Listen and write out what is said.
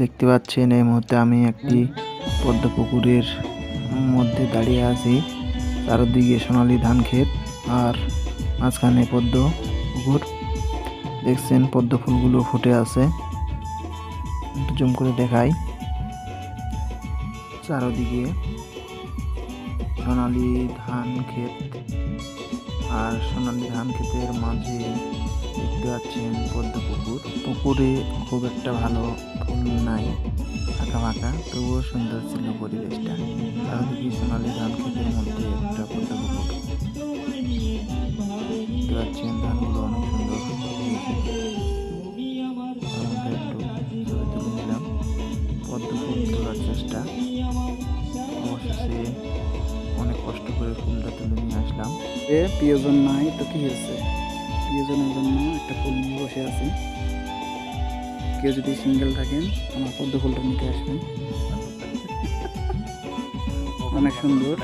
দেখতে পাচ্ছেন এই মুহূর্তে আমি একটি পদ্ম পুকুরের মধ্যে দাঁড়িয়ে আছি। চারদিকে সোনালী ধান ক্ষেত আর মাঝখানে পদ্ম পুকুর। দেখছেন পদ্ম ফুলগুলো ফুটে আছে। জুম করে দেখাই। চারদিকে সোনালী ধান ক্ষেত আর সোনালী ধান ক্ষেতের মাঝে দেখতে পাচ্ছেন পদ্ম পুকুরে খুব একটা ভালো ফুল নাই ফাঁকা ফাঁকা তবুও সুন্দর ছিল পরিবেশটা। চারদিকে সোনালী ধান ক্ষেতের মধ্যে একটা পদ্ম পুকুর পাচ্ছেন, ধানগুলো অনেক সুন্দর। চেষ্টা। অবশেষে অনেক কষ্ট করে ফুলটা তুলে নিয়ে আসলাম। এ, প্রিয়জন নাই, তো কি হয়েছে? প্রিয়জনের জন্য একটা ফুল নিয়ে বসে আছি। কেউ যদি সিঙ্গেল থাকেন আমার পদ্ম ফুলটা নিতে আসবেন। অনেক সুন্দর।